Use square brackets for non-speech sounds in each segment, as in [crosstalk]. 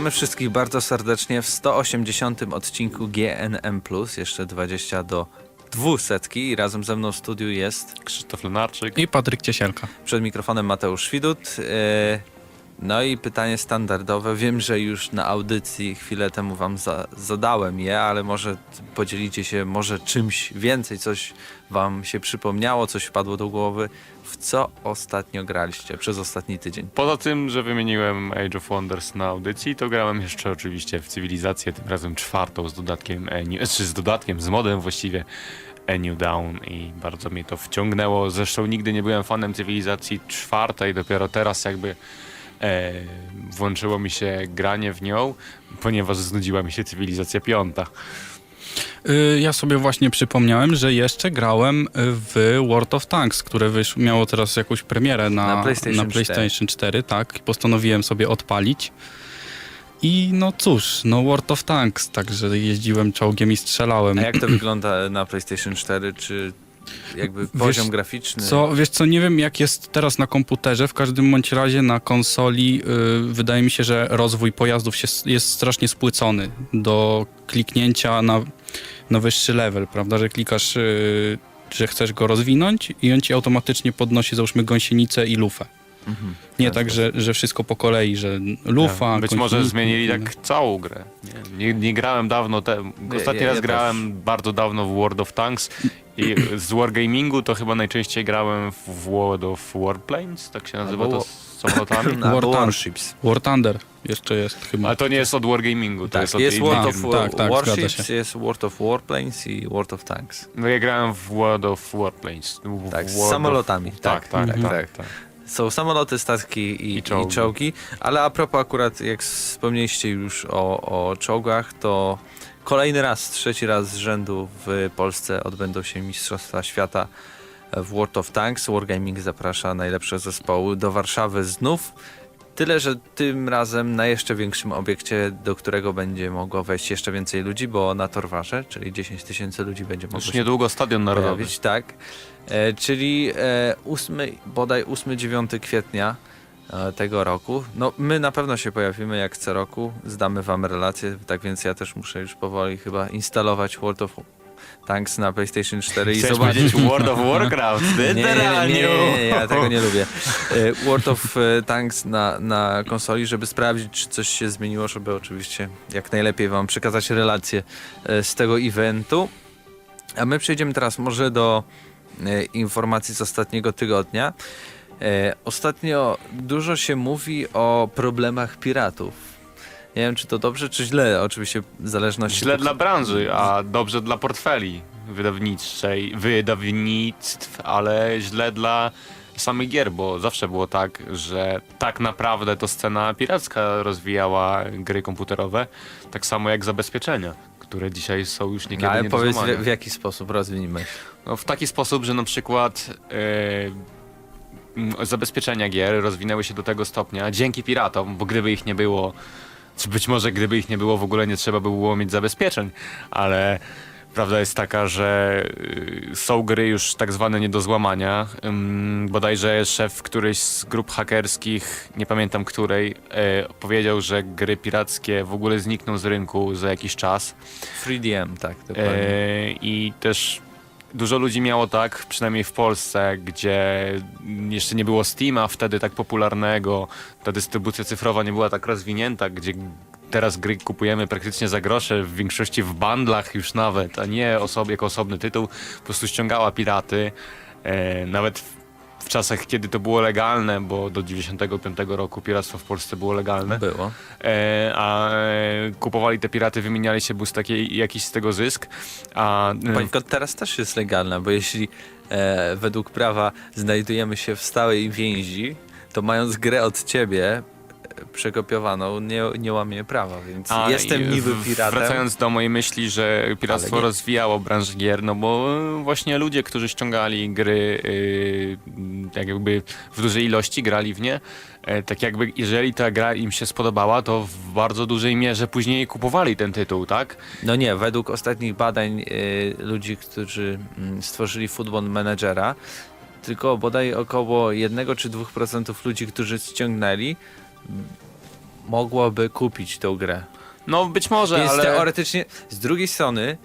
Witamy wszystkich bardzo serdecznie w 180 odcinku GNM+, jeszcze 20 do 200 i razem ze mną w studiu jest Krzysztof Lenarczyk. I Patryk Ciesielka. przed mikrofonem Mateusz Widut. E, No i pytanie standardowe. Wiem, że już na audycji chwilę temu wam za zadałem je, ale może podzielicie się może czymś więcej, coś wam się przypomniało, coś wpadło do głowy. W co ostatnio graliście przez ostatni tydzień? Poza tym, że wymieniłem Age of Wonders na audycji, to grałem jeszcze oczywiście w Cywilizację, tym razem czwartą z dodatkiem, czy z dodatkiem, z modem właściwie A New Dawn i bardzo mnie to wciągnęło. Zresztą nigdy nie byłem fanem Cywilizacji czwartej, dopiero teraz jakby e, włączyło mi się granie w nią, ponieważ znudziła mi się Cywilizacja piąta. Y, Ja sobie właśnie przypomniałem, że jeszcze grałem w World of Tanks, które wysz, miało teraz jakąś premierę na, Na PlayStation na PlayStation 4, tak. I postanowiłem sobie odpalić. I no cóż, no World of Tanks, także jeździłem czołgiem i strzelałem. A jak to [clears throat] wygląda na PlayStation 4? Czy jakby poziom graficzny? Co, wiesz co, nie wiem jak jest teraz na komputerze, w każdym bądź razie na konsoli y, wydaje mi się, że rozwój pojazdów się, jest strasznie spłycony do kliknięcia na, na wyższy level, prawda, że klikasz, y, że chcesz go rozwinąć i on ci automatycznie podnosi załóżmy gąsienicę i lufę. Mhm. Nie Tak, tak, że, że wszystko po kolei, że lufa, Być może zmienili tak całą grę. Nie, nie, nie grałem dawno, te, ostatni ja- raz ja grałem bardzo dawno w World of Tanks i z Wargamingu to chyba najczęściej grałem w World of Warplanes, tak się nazywa Albo to z samolotami. War. Warships. War Thunder jeszcze jest chyba. Ale to nie jest od Wargamingu, to Tak, jest od jest World of Tak, tak, Warships, się. jest World of Warplanes i World of Tanks. No ja grałem w World of Warplanes. W Tak, z World of- samolotami. Tak, tak, tak. tak, tak, tak. Są samoloty, statki i, I i, czołgi. czołgi. ale a propos akurat, jak wspomnieliście już o, o czołgach, to kolejny raz, trzeci raz z rzędu w Polsce odbędą się Mistrzostwa Świata w World of Tanks. Wargaming zaprasza najlepsze zespoły do Warszawy znów. Tyle, że tym razem na jeszcze większym obiekcie, do którego będzie mogło wejść jeszcze więcej ludzi, bo na Torwarze, czyli 10 tysięcy ludzi będzie mogło Już niedługo Stadion Narodowy. pojawić, tak. E, czyli e, 8, bodaj 8-9 kwietnia e, tego roku. No, my na pewno się pojawimy jak co roku, zdamy wam relację, tak więc ja też muszę już powoli chyba instalować World of Tanks na PlayStation 4 i Chciałeś zobaczyć. World of Warcraft, ty Nie, nie, nie, nie, ja tego nie [laughs] lubię. E, World of e, Tanks na, na konsoli, żeby sprawdzić, czy coś się zmieniło, żeby oczywiście jak najlepiej wam przekazać relacje e, z tego eventu. A my przejdziemy teraz może do informacji z ostatniego tygodnia. Ostatnio dużo się mówi o problemach piratów. Nie wiem, czy to dobrze, czy źle, oczywiście w zależności... Źle dla branży, a dobrze dla portfeli wydawniczej, wydawnictw, ale źle dla samych gier, bo zawsze było tak, że tak naprawdę to scena piracka rozwijała gry komputerowe, tak samo jak zabezpieczenia, które dzisiaj są już niekiedy No, ale powiedz w, w jaki sposób rozwiniemy. No, w taki sposób, że na przykład m, zabezpieczenia gier rozwinęły się do tego stopnia dzięki piratom, bo gdyby ich nie było, czy być może gdyby ich nie było, w ogóle nie trzeba by było mieć zabezpieczeń, ale prawda jest taka, że y, są gry już tak zwane nie do złamania. Bodajże szef którejś z grup hakerskich, nie pamiętam której, e, powiedział, że gry pirackie w ogóle znikną z rynku za jakiś czas. 3DM, tak, dokładnie. E, I też dużo ludzi miało tak, przynajmniej w Polsce, gdzie jeszcze nie było Steama wtedy tak popularnego, ta dystrybucja cyfrowa nie była tak rozwinięta, gdzie teraz gry kupujemy praktycznie za grosze, w większości w bundlach już nawet, a nie osob, jako osobny tytuł, po prostu ściągała piraty. E, nawet w, czasach, kiedy to było legalne, bo do 95 roku piractwo w Polsce było legalne. Było. E, a e, kupowali te piraty, wymieniali się, był z takiej, jakiś z tego zysk, a e, Pańko teraz też jest legalna, bo jeśli e, według prawa znajdujemy się w stałej więzi, to mając grę od ciebie przekopiowaną, nie, nie łamie prawa, więc a jestem niby piratem. Wracając do mojej myśli, że piractwo rozwijało branżę gier, no bo e, właśnie ludzie, którzy ściągali gry y, tak jakby w dużej ilości, grali w nie, e, tak jakby jeżeli ta gra im się spodobała, to w bardzo dużej mierze później kupowali ten tytuł, tak? No nie, według ostatnich badań y, ludzi, którzy mm, stworzyli Football Managera, tylko bodaj około 1 czy 2% ludzi, którzy ściągnęli, mogłoby kupić tą grę. No być może, Więc ale... teoretycznie, z drugiej strony,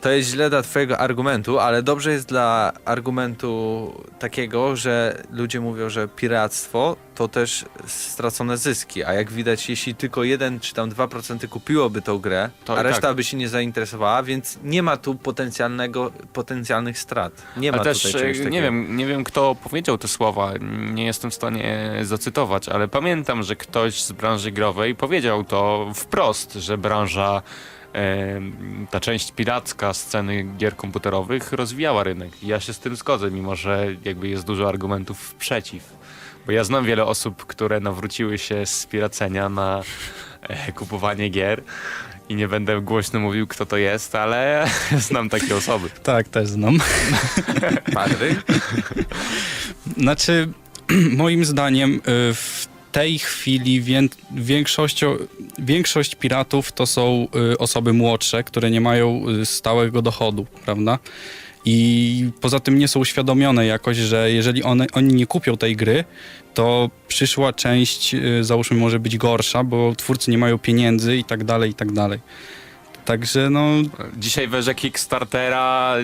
to jest źle dla twojego argumentu, ale dobrze jest dla argumentu takiego, że ludzie mówią, że piractwo to też stracone zyski, a jak widać, jeśli tylko 1 czy tam 2% kupiłoby tą grę, To a reszta tak. by się nie zainteresowała, więc nie ma tu potencjalnego, potencjalnych strat. Nie ma Ale też e, nie wiem, nie wiem kto powiedział te słowa, nie jestem w stanie zacytować, ale pamiętam, że ktoś z branży growej powiedział to wprost, że branża ta część piracka sceny gier komputerowych rozwijała rynek. I ja się z tym zgodzę, mimo że jakby jest dużo argumentów przeciw. Bo ja znam wiele osób, które nawróciły się z piracenia na e, kupowanie gier i nie będę głośno mówił, kto to jest, ale [laughs] znam takie osoby. Tak, też znam. [laughs] Patryk? Znaczy, [clears throat] moim zdaniem y, w tej chwili wię, większość piratów to są y, osoby młodsze, które nie mają y, stałego dochodu, prawda? I poza tym nie są uświadomione jakoś, że jeżeli one, oni nie kupią tej gry, to przyszła część, y, załóżmy, może być gorsza, bo twórcy nie mają pieniędzy i tak dalej, i tak dalej. Także no, Dzisiaj w erze Kickstartera,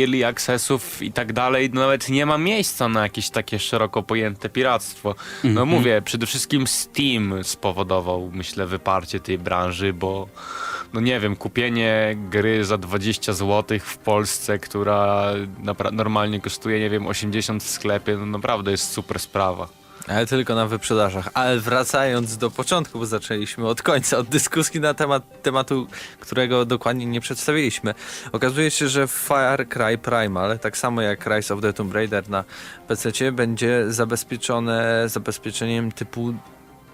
early accessów i tak dalej, nawet nie ma miejsca na jakieś takie szeroko pojęte piractwo. No Mhm. mówię, przede wszystkim Steam spowodował, myślę, wyparcie tej branży, bo no nie wiem, kupienie gry za 20 zł w Polsce, która normalnie kosztuje, nie wiem, 80 w sklepie, no naprawdę jest super sprawa. Ale tylko na wyprzedażach. Ale wracając do początku, bo zaczęliśmy od końca, od dyskusji na temat tematu, którego dokładnie nie przedstawiliśmy. Okazuje się, że Far Cry Primal, tak samo jak Rise of the Tomb Raider na PC, będzie zabezpieczone zabezpieczeniem typu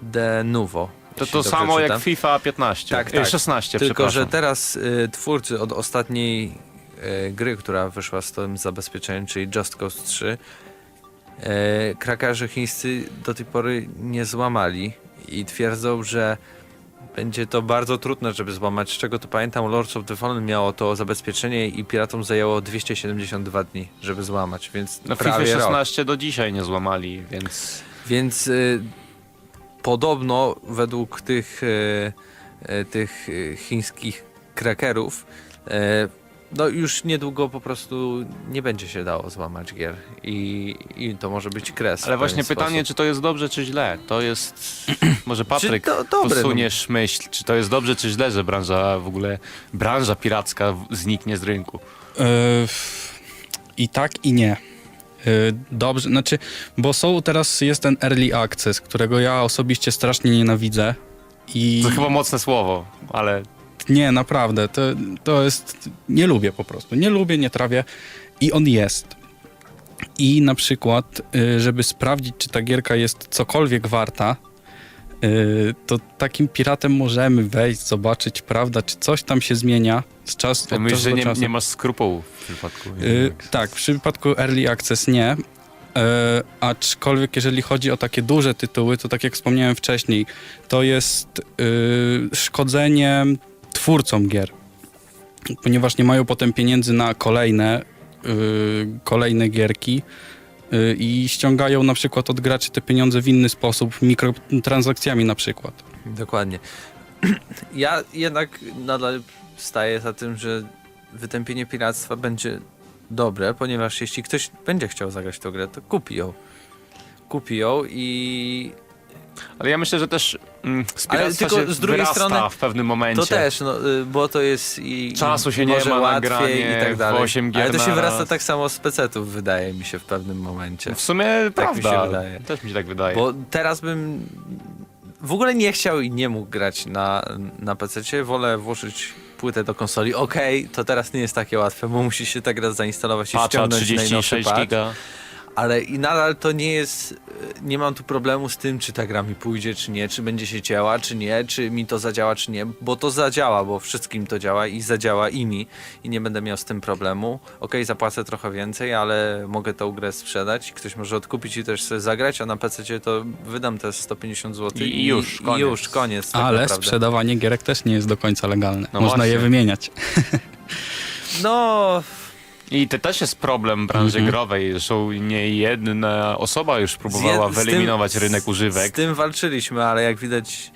De Novo. To to samo jak. FIFA 15, Tak, tak. 16, Tylko, że teraz y, twórcy od ostatniej y, gry, która wyszła z tym zabezpieczeniem, czyli Just Cause 3, y, krakarze chińscy do tej pory nie złamali i twierdzą, że będzie to bardzo trudne, żeby złamać. Z czego to pamiętam, Lords of the Fallen miało to zabezpieczenie i piratom zajęło 272 dni, żeby złamać, więc No FIFA prawie rok. 16 do dzisiaj nie złamali, więc... Więc y, podobno według tych, y, tych chińskich krakerów y, no już niedługo po prostu nie będzie się dało złamać gier i, i to może być kres. Ale właśnie pytanie, sposób. czy to jest dobrze, czy źle? To jest... [clears throat] Może Patryk, to dobre, no. posuniesz myśl, czy to jest dobrze, czy źle, że branża w ogóle, branża piracka zniknie z rynku? Yy, I tak, i nie. Yy, Dobrze, znaczy, bo są teraz, jest ten early access, którego ja osobiście strasznie nienawidzę. I To chyba mocne słowo, ale nie, naprawdę, to, to jest, nie lubię po prostu, nie lubię, nie trawię i on jest. I na przykład, yy, żeby sprawdzić, czy ta gierka jest cokolwiek warta, yy, to takim piratem możemy wejść, zobaczyć, prawda, czy coś tam się zmienia z czasu myślę, czasu że do nie, nie masz skrupułów w przypadku. Y, tak, w przypadku Early Access nie. E, aczkolwiek jeżeli chodzi o takie duże tytuły, to tak jak wspomniałem wcześniej, to jest y, szkodzenie twórcom gier. Ponieważ nie mają potem pieniędzy na kolejne, y, kolejne gierki y, i ściągają na przykład od graczy te pieniądze w inny sposób, mikrotransakcjami na przykład. Dokładnie. [clears throat] Ja jednak nadal staję za tym, że wytępienie piractwa będzie dobre, ponieważ jeśli ktoś będzie chciał zagrać tę grę, to kupi ją. Kupi ją i Ale ja myślę, że też mm, z Ale piractwa tylko się z drugiej wyrasta strony w pewnym momencie. To też, no, y, bo to jest i Czasu się nie może ma na łatwiej granie i tak w dalej. osiem gier Ale to się wyrasta tak samo z pecetów, wydaje mi się w pewnym momencie. W sumie Tak mi się prawda. wydaje. Też mi się tak wydaje. Bo teraz bym w ogóle nie chciał i nie mógł grać na, na PC. Wolę włożyć płytę do konsoli. Okej, to teraz nie jest takie łatwe, bo musi się tak raz zainstalować i Patcha ściągnąć najnowszy 36 patch. giga. Ale i nadal to nie jest. e, Nie mam tu problemu z tym, czy ta gra mi pójdzie, czy nie, czy będzie się cięła, czy nie, czy mi to zadziała, czy nie, bo to zadziała, bo wszystkim to działa i zadziała i mi i nie będę miał z tym problemu. Okej, zapłacę trochę więcej, ale mogę tą grę sprzedać, ktoś może odkupić i też sobie zagrać, a na PC to wydam te 150 zł I- i już, i koniec. już, koniec. tak Ale naprawdę. sprzedawanie gierek też nie jest do końca legalne. No Można je właśnie. wymieniać. [laughs] No, I to też jest problem branży Mhm. growej. Zresztą nie jedna osoba już próbowała Z jed- z tym- wyeliminować rynek Z używek. tym walczyliśmy, ale jak widać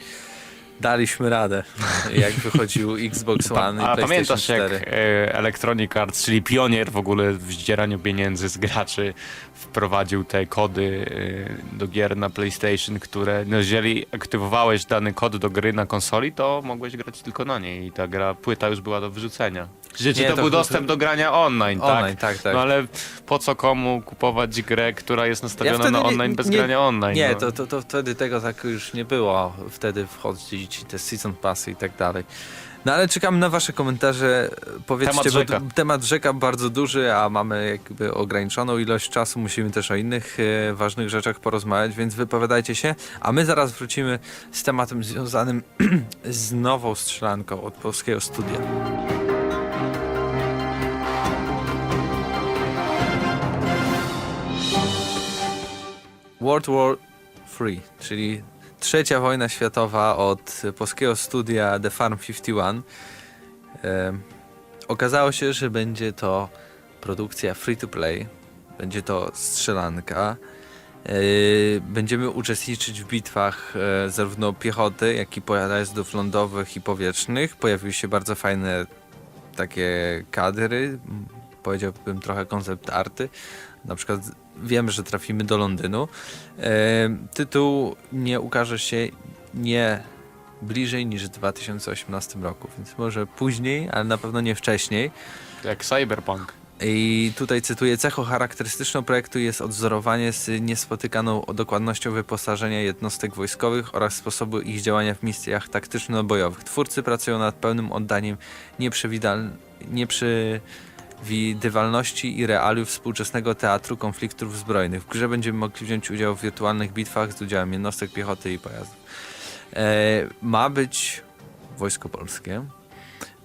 daliśmy radę, [laughs] jak wychodził Xbox One i A PlayStation pamiętasz 4. jak e, Electronic Arts, czyli pionier w ogóle w zdzieraniu pieniędzy z graczy, wprowadził te kody e, do gier na PlayStation, które, no jeżeli aktywowałeś dany kod do gry na konsoli, to mogłeś grać tylko na niej i ta gra, płyta już była do wyrzucenia. Czy Nie, to, to- był dostęp do grania online, Online, tak? tak, tak. No ale po co komu kupować grę, która jest nastawiona wtedy na nie- online bez nie- grania online? Nie, no. to, to, to wtedy tego tak już nie było. Wtedy wchodzić te season passy i tak dalej. No ale czekam na wasze komentarze. Powiedzcie, Temat bo rzeka. temat rzeka bardzo duży, a mamy jakby ograniczoną ilość czasu. Musimy też o innych e, ważnych rzeczach porozmawiać, więc wypowiadajcie się. A my zaraz wrócimy z tematem związanym [clears throat] z nową strzelanką od polskiego studia. World War III, czyli trzecia wojna światowa od polskiego studia The Farm 51. Em, okazało się, że będzie to produkcja free to play, będzie to strzelanka. E, Będziemy uczestniczyć w bitwach e, zarówno piechoty, jak i pojazdów lądowych i powietrznych. Pojawiły się bardzo fajne takie kadry, powiedziałbym trochę koncept arty. Na przykład wiemy, że trafimy do Londynu. E, tytuł nie ukaże się nie bliżej niż w 2018 roku, więc może później, ale na pewno nie wcześniej. Jak Cyberpunk. I tutaj cytuję, cechą charakterystyczną projektu jest odzorowanie z niespotykaną dokładnością wyposażenia jednostek wojskowych oraz sposobu ich działania w misjach taktyczno-bojowych. Twórcy pracują nad pełnym oddaniem nieprzewidal- nieprzewidywalności i realiów współczesnego teatru konfliktów zbrojnych. W grze będziemy mogli wziąć udział w wirtualnych bitwach z udziałem jednostek piechoty i pojazdów. E, ma być wojsko polskie.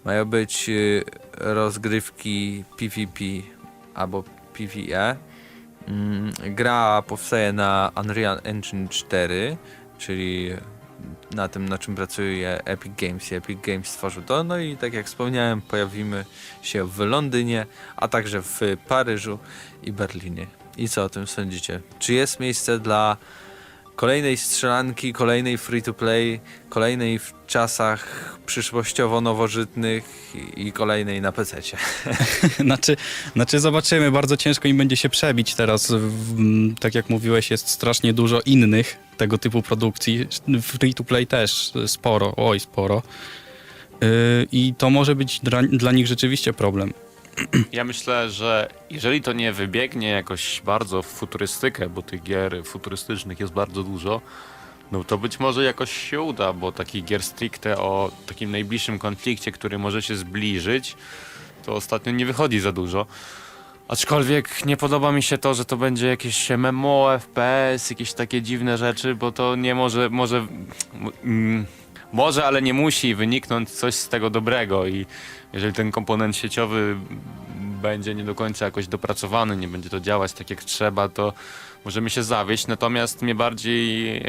Mają być y, rozgrywki PvP albo PvE. Mm, Gra powstaje na Unreal Engine 4, czyli na tym, na czym pracuje Epic Games i Epic Games stworzył to. No i tak jak wspomniałem, pojawimy się w Londynie, a także w Paryżu i Berlinie. I co o tym sądzicie? Czy jest miejsce dla kolejnej strzelanki, kolejnej free-to-play, kolejnej w czasach przyszłościowo nowożytnych i kolejnej na PC. [laughs] znaczy, znaczy zobaczymy, bardzo ciężko im będzie się przebić teraz. Tak jak mówiłeś, jest strasznie dużo innych tego typu produkcji. Free to play też sporo, oj sporo. Yy, I to może być dla, dla nich rzeczywiście problem. Ja myślę, że jeżeli to nie wybiegnie jakoś bardzo w futurystykę, bo tych gier futurystycznych jest bardzo dużo, no to być może jakoś się uda, bo takich gier stricte o takim najbliższym konflikcie, który może się zbliżyć, to ostatnio nie wychodzi za dużo. Aczkolwiek nie podoba mi się to, że to będzie jakieś MMO, FPS, jakieś takie dziwne rzeczy, bo to nie może, może, mm, może, ale nie musi wyniknąć coś z tego dobrego i jeżeli ten komponent sieciowy będzie nie do końca jakoś dopracowany, nie będzie to działać tak jak trzeba, to możemy się zawieść. Natomiast mnie bardziej e,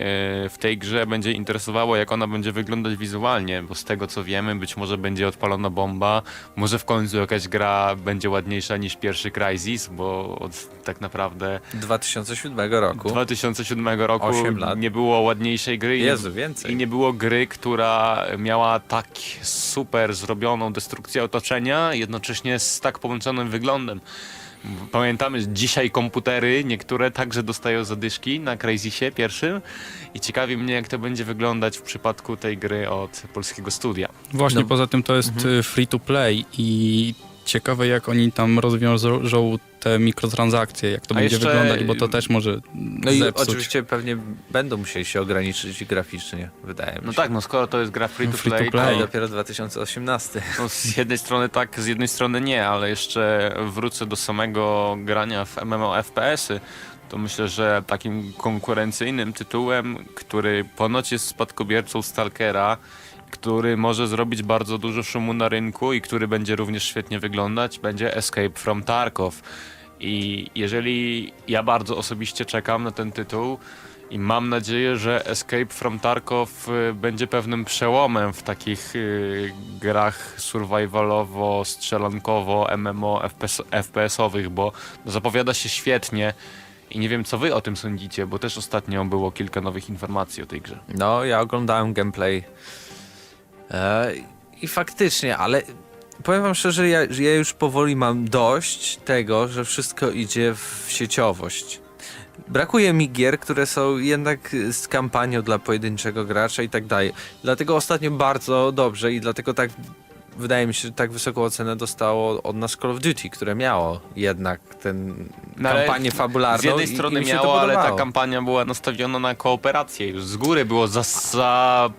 w tej grze będzie interesowało, jak ona będzie wyglądać wizualnie, bo z tego co wiemy, być może będzie odpalona bomba, może w końcu jakaś gra będzie ładniejsza niż pierwszy Crysis, bo od tak naprawdę 2007 roku. 2007 roku nie było ładniejszej gry. Jezu, więcej. i nie było gry, która miała tak super zrobioną destrukcję otoczenia, jednocześnie z tak połączonym wyglądem. Pamiętamy, że dzisiaj komputery niektóre także dostają zadyszki na Crazysie pierwszym i ciekawi mnie, jak to będzie wyglądać w przypadku tej gry od polskiego studia. Właśnie No. poza tym to jest Mhm. y, free to play i ciekawe jak oni tam rozwiążą te mikrotransakcje, jak to A będzie jeszcze- wyglądać, bo to też może No i zepsuć. oczywiście pewnie będą musieli się ograniczyć graficznie, wydaje mi No się. tak, no skoro to jest gra free to Free to play, play. Dopiero 2018. no z jednej strony tak, z jednej strony nie, ale jeszcze wrócę do samego grania w MMO FPS-y. To myślę, że takim konkurencyjnym tytułem, który ponoć jest spadkobiercą Stalkera, który może zrobić bardzo dużo szumu na rynku i który będzie również świetnie wyglądać, będzie Escape from Tarkov. I jeżeli ja bardzo osobiście czekam na ten tytuł i mam nadzieję, że Escape from Tarkov y, będzie pewnym przełomem w takich y, grach survivalowo, strzelankowo, MMO, FPS, FPS-owych, bo zapowiada się świetnie i nie wiem co wy o tym sądzicie, bo też ostatnio było kilka nowych informacji o tej grze. No, ja oglądałem gameplay e, i faktycznie, ale powiem wam szczerze, ja, ja już powoli mam dość tego, że wszystko idzie w sieciowość. Brakuje mi gier, które są jednak z kampanią dla pojedynczego gracza i tak dalej. Dlatego ostatnio bardzo dobrze i dlatego tak wydaje mi się, że tak wysoką ocenę dostało od nas Call of Duty, które miało jednak ten No kampanię fabularną. Z jednej i- i strony się to miało, ale ta kampania była nastawiona na kooperację. Już z góry było za, za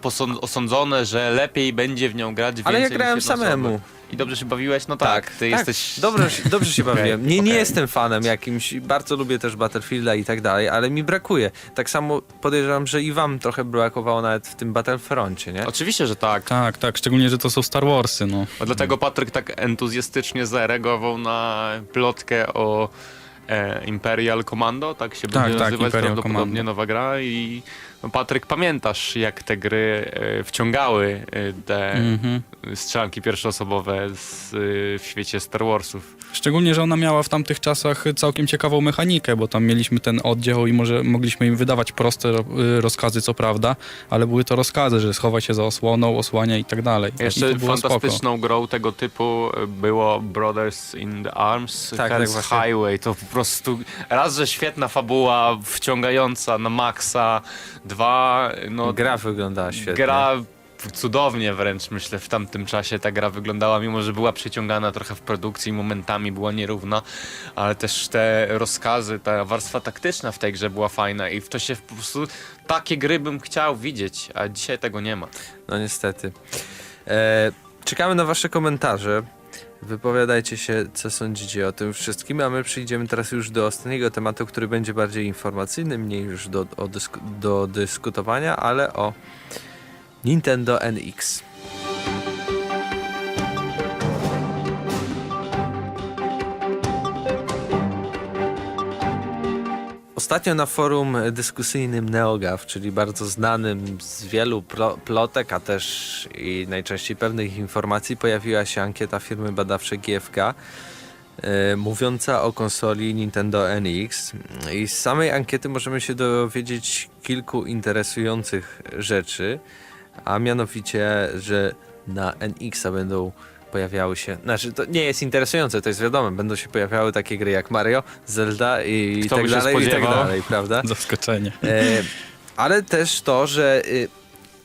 osądzone, że lepiej będzie w nią grać Ale ja więcej niż grałem samemu. osoba. I dobrze się bawiłeś? No tak, ty jesteś... Dobrze, się- dobrze się [laughs] bawiłem. Nie, nie okej. jestem fanem jakimś, bardzo lubię też Battlefielda i tak dalej, ale mi brakuje. Tak samo podejrzewam, że i wam trochę brakowało nawet w tym Battlefroncie, nie? Oczywiście, że tak. Tak, tak, szczególnie, że to są Star Warsy, no. A dlatego Patryk tak entuzjastycznie zareagował na plotkę o e, Imperial Commando, tak się Tak, będzie tak, nazywać Imperial prawdopodobnie Commando. nowa gra i no, Patryk pamiętasz jak te gry e, wciągały e, te Mhm. strzelanki pierwszoosobowe z, e, w świecie Star Warsów. Szczególnie, że ona miała w tamtych czasach całkiem ciekawą mechanikę, bo tam mieliśmy ten oddział i może mogliśmy im wydawać proste ro- y, rozkazy, co prawda, ale były to rozkazy, że schowa się za osłoną, osłania i tak dalej. Jeszcze było spoko. fantastyczną grą tego typu było Brothers in the Arms, Tak, Hell's tak. Highway. To po prostu raz, że świetna fabuła, wciągająca na maksa, dwa, no Gra wyglądała świetnie. gra cudownie wręcz myślę w tamtym czasie ta gra wyglądała, mimo że była przeciągana trochę w produkcji, momentami była nierówna, ale też te rozkazy, ta warstwa taktyczna w tej grze była fajna i w to się po prostu takie gry bym chciał widzieć, a dzisiaj tego nie ma. No niestety. E, czekamy na wasze komentarze. Wypowiadajcie się, co sądzicie o tym wszystkim, a my przejdziemy teraz już do ostatniego tematu, który będzie bardziej informacyjny, mniej już do, do dyskutowania, ale o Nintendo NX. Ostatnio na forum dyskusyjnym NeoGAF, czyli bardzo znanym z wielu plo- plotek, a też i najczęściej pewnych informacji, pojawiła się ankieta firmy badawczej GFK e, mówiąca o konsoli Nintendo NX. I z samej ankiety możemy się dowiedzieć kilku interesujących rzeczy, a mianowicie, że na NX-a będą pojawiały się, znaczy to nie jest interesujące, to jest wiadome, będą się pojawiały takie gry jak Mario, Zelda i Kto tak dalej, i tak dalej, prawda? [laughs] Zaskoczenie. E, ale też to, że y,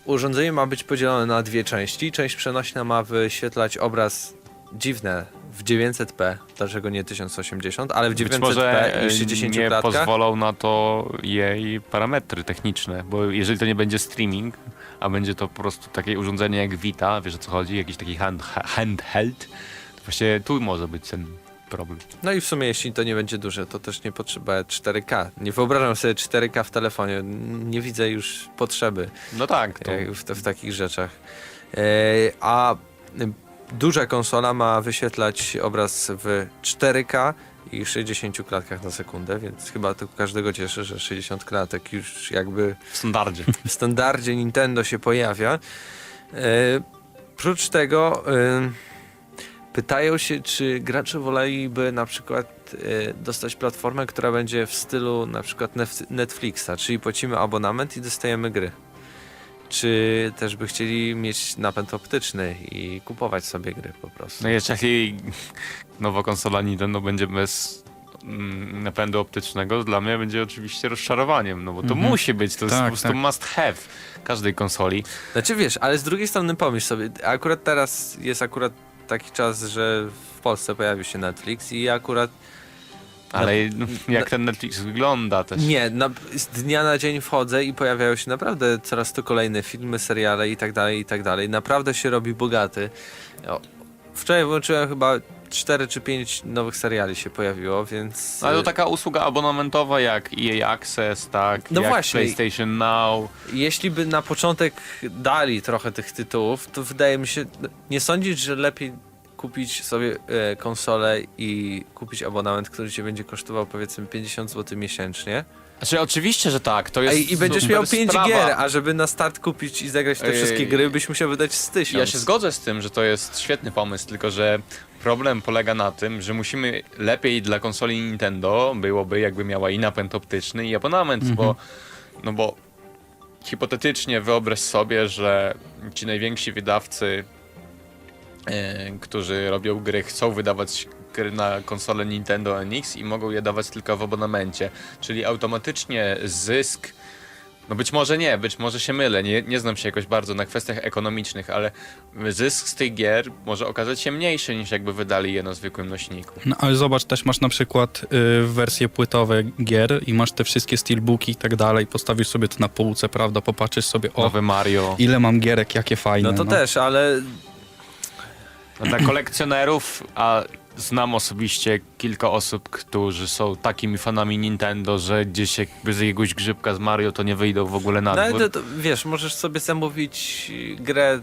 urządzenie ma być podzielone na dwie części. Część przenośna ma wyświetlać obraz dziwne w 900p, dlaczego nie 1080, ale w 900p Być może i e, 60 nie klatkach. pozwolą na to jej parametry techniczne, bo jeżeli to nie będzie streaming, a będzie to po prostu takie urządzenie jak Vita, wiesz o co chodzi, jakiś taki hand, handheld, to właśnie tu może być ten problem. No i w sumie jeśli to nie będzie duże, to też nie potrzeba 4K. Nie wyobrażam sobie 4K w telefonie, nie widzę już potrzeby. No tak, to jak w, w takich rzeczach. E, a y, duża konsola ma wyświetlać obraz w 4K i 60 klatkach na sekundę, więc chyba to każdego cieszy, że 60 klatek już jakby w standardzie. [laughs] w standardzie Nintendo się pojawia. E, prócz tego e, pytają się, czy gracze woleliby na przykład e, dostać platformę, która będzie w stylu na przykład Netflixa, czyli płacimy abonament i dostajemy gry. Czy też by chcieli mieć napęd optyczny i kupować sobie gry po prostu. No i jeszcze jeśli nowa konsola Nintendo będzie bez mm, napędu optycznego, dla mnie będzie oczywiście rozczarowaniem, no bo to Mhm. musi być, to jest Tak, po prostu tak. must have każdej konsoli. Znaczy wiesz, ale z drugiej strony pomyśl sobie, akurat teraz jest akurat taki czas, że w Polsce pojawił się Netflix i akurat Ale no, jak ten Netflix wygląda też. Nie, na, z dnia na dzień wchodzę i pojawiają się naprawdę coraz to kolejne filmy, seriale i tak dalej, i tak dalej. Naprawdę się robi bogaty. O, wczoraj włączyłem chyba 4 czy 5 nowych seriali się pojawiło, więc... Ale to y, taka usługa abonamentowa jak EA Access, tak? No jak właśnie. PlayStation Now. Jeśli by na początek dali trochę tych tytułów, to wydaje mi się, nie sądzić, że lepiej kupić sobie e, konsolę i kupić abonament, który cię będzie kosztował powiedzmy 50 zł miesięcznie. Znaczy oczywiście, że tak, to jest Ej, I będziesz super miał 5 sprawa. gier, a żeby na start kupić i zagrać w te Ej, wszystkie gry, byś musiał wydać z 1000. Ja się zgodzę z tym, że to jest świetny pomysł, tylko że problem polega na tym, że musimy lepiej dla konsoli Nintendo byłoby jakby miała i napęd optyczny i abonament, bo no bo hipotetycznie wyobraź sobie, że ci najwięksi wydawcy, którzy robią gry, chcą wydawać gry na konsolę Nintendo NX i mogą je dawać tylko w abonamencie, czyli automatycznie zysk no być może nie, być może się mylę, nie, nie znam się jakoś bardzo na kwestiach ekonomicznych, ale zysk z tych gier może okazać się mniejszy niż jakby wydali je na zwykłym nośniku. No ale zobacz, też masz na przykład y, wersje płytowe gier i masz te wszystkie steelbooki i tak dalej, postawisz sobie to na półce, prawda, popatrzysz sobie, o, Nowy Mario. ile mam gierek, jakie fajne. No to też, ale No, dla kolekcjonerów, a znam osobiście kilka osób, którzy są takimi fanami Nintendo, że gdzieś jakby z jakiegoś grzybka z Mario to nie wyjdą w ogóle na no, ale dwór. to, to, wiesz, możesz sobie zamówić grę,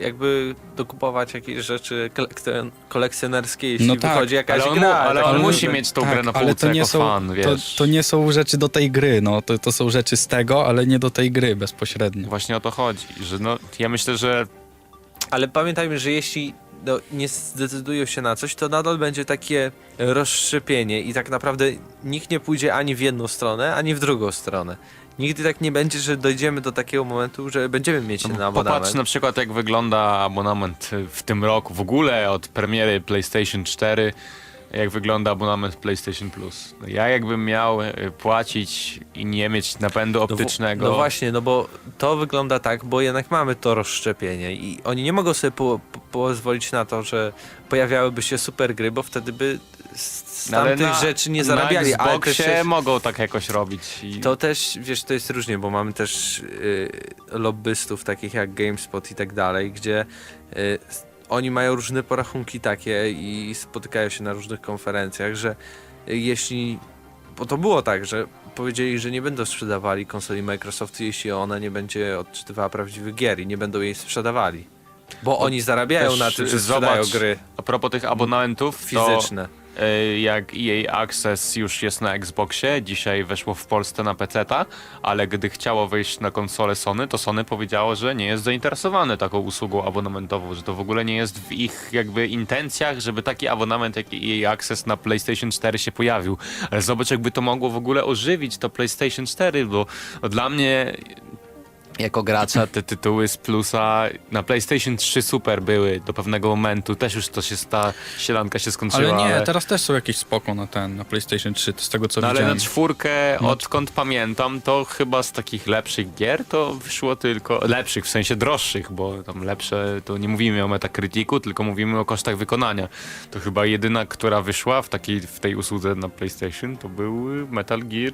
jakby dokupować jakieś rzeczy kolekcjon- kolekcjonerskie, jeśli No tak, wychodzi jakaś ale on, gra. ale tak on naprawdę- musi mieć tą grę na ale półce to nie jako są, fan, to, wiesz. to nie są rzeczy do tej gry, no, to, to są rzeczy z tego, ale nie do tej gry bezpośrednio. Właśnie o to chodzi, że no, ja myślę, że Ale pamiętajmy, że jeśli no, nie zdecydują się na coś, to nadal będzie takie rozszczepienie i tak naprawdę nikt nie pójdzie ani w jedną stronę, ani w drugą stronę. Nigdy tak nie będzie, że dojdziemy do takiego momentu, że będziemy mieć ten abonament. No Popatrz na przykład jak wygląda abonament w tym roku, w ogóle od premiery PlayStation 4, jak wygląda abonament PlayStation Plus. No Ja jakbym miał e, płacić i nie mieć napędu No optycznego, No właśnie, no bo to wygląda tak, bo jednak mamy to rozszczepienie i oni nie mogą sobie po, po, pozwolić na to, że pojawiałyby się super gry, bo wtedy by z, No ale tamtych na- rzeczy nie zarabiali. Na ale Xboxie też jest- mogą tak jakoś robić. I... To też, wiesz, to jest różnie, bo mamy też y, lobbystów takich jak GameSpot i tak dalej, gdzie y, oni mają różne porachunki takie i spotykają się na różnych konferencjach, że jeśli, bo to było tak, że powiedzieli, że nie będą sprzedawali konsoli Microsoftu, jeśli ona nie będzie odczytywała prawdziwych gier i nie będą jej sprzedawali. Bo oni zarabiają też na tym, że zobacz, sprzedają gry A propos tych abonentów, to fizyczne. e, jak EA Access już jest na Xboxie, dzisiaj weszło w Polsce na PC-ta, ale gdy chciało wejść na konsolę Sony, to Sony powiedziało, że nie jest zainteresowane taką usługą abonamentową, że to w ogóle nie jest w ich jakby intencjach, żeby taki abonament jak EA Access na PlayStation 4 się pojawił. Ale zobacz, jakby to mogło w ogóle ożywić to PlayStation 4, bo dla mnie jako gracza te tytuły z plusa na PlayStation 3 super były do pewnego momentu, też już to się ta sielanka się skończyła. Ale nie, teraz też są jakieś spoko na ten, na PlayStation 3, z tego co No ale widziałem. na czwórkę, No. odkąd pamiętam, to chyba z takich lepszych gier to wyszło tylko, lepszych w sensie droższych, bo tam lepsze to nie mówimy o Metacriticu, tylko mówimy o kosztach wykonania. To chyba jedyna, która wyszła w takiej, w tej usłudze na PlayStation, to był Metal Gear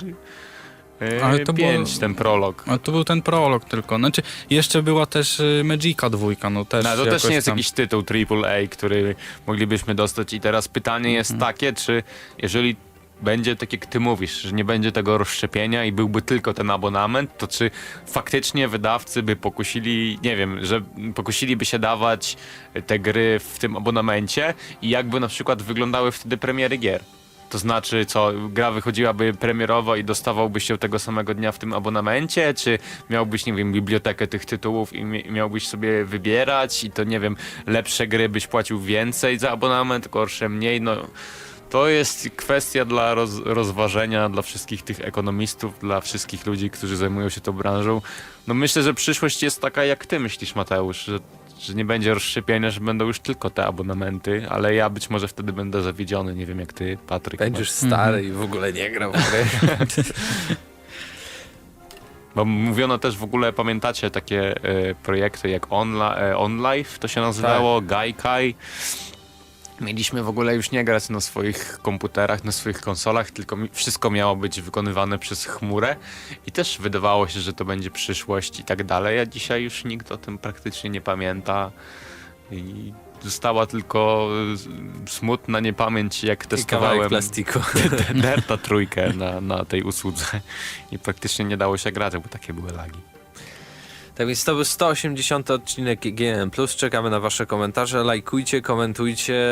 Ale to 5, było- ten prolog. A to był ten prolog tylko. Znaczy, jeszcze była też y, Magica dwójka, no też No, to też jakoś nie jest tam... jakiś tytuł AAA, który moglibyśmy dostać. I teraz pytanie jest Mhm. takie, czy jeżeli będzie tak jak ty mówisz, że nie będzie tego rozszczepienia i byłby tylko ten abonament, to czy faktycznie wydawcy by pokusili, nie wiem, że pokusiliby się dawać te gry w tym abonamencie i jakby na przykład wyglądały wtedy premiery gier? To znaczy, co, gra wychodziłaby premierowo i dostawałbyś się tego samego dnia w tym abonamencie, czy miałbyś, nie wiem, bibliotekę tych tytułów i mi- miałbyś sobie wybierać i to, nie wiem, lepsze gry byś płacił więcej za abonament, gorsze mniej, no... To jest kwestia dla roz, rozważenia dla wszystkich tych ekonomistów, dla wszystkich ludzi, którzy zajmują się tą branżą. No myślę, że przyszłość jest taka, jak ty myślisz, Mateusz, że, że nie będzie rozszczepienia, że będą już tylko te abonamenty, ale ja być może wtedy będę zawiedziony, nie wiem jak ty, Patryk. Będziesz stary i w ogóle nie grał w [laughs] gry. Bo mówiono też w ogóle, pamiętacie takie e, projekty jak Onla, e, OnLive, to się nazywało, Gaikai. Mieliśmy w ogóle już nie grać na swoich komputerach, na swoich konsolach, tylko wszystko miało być wykonywane przez chmurę i też wydawało się, że to będzie przyszłość i tak dalej, a dzisiaj już nikt o tym praktycznie nie pamięta i została tylko e, smutna niepamięć, jak testowałem plastiku. [laughs] Derta trójkę na, na tej usłudze i praktycznie nie dało się grać, bo takie były lagi. Tak więc to był 180 odcinek GNM+. Czekamy na wasze komentarze. Lajkujcie, komentujcie,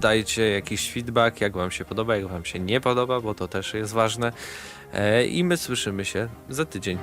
dajcie jakiś feedback, jak wam się podoba, jak wam się nie podoba, bo to też jest ważne. E, I my słyszymy się za tydzień.